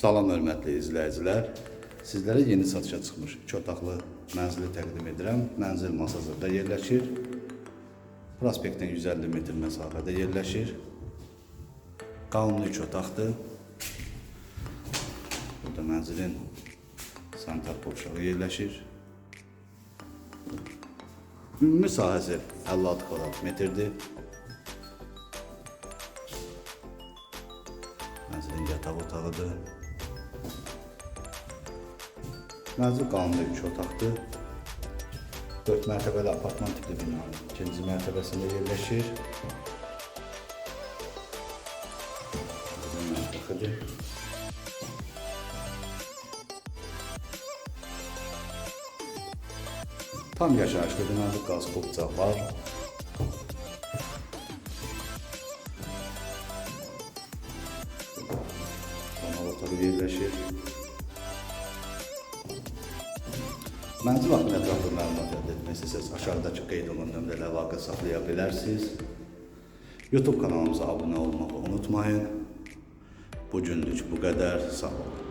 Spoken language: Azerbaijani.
Salam hörmətli izləyicilər. Sizlərə yeni satışa çıxmış 2 otaqlı mənzili təqdim edirəm. Mənzil Masazırda yerləşir. Prospektdən 150 metr məsafədə yerləşir. Qanunlu 2 otaqdır. Burada mənzilin sanitar qovşağı yerləşir. Ümumi sahəsi 56 kvadrat metrdir. Mənzilin yataq otağıdır. Mənzil qanunlu 3 otaqdır. 4 mərtəbəli apartman tipli binanın ikinci mərtəbəsində yerləşir. Tam yaşayışlı binadır, qaz qopcaq var. Qonaq otağı yerləşir. Mənzil haqqında ətraflı məlumat əldə etmək istəsəz aşağıdakı qeyd olunan nömrələ əlaqə saxlaya bilərsiniz. YouTube kanalımıza abunə olmağı unutmayın. Bu günlük bu qədər. Sağ olun.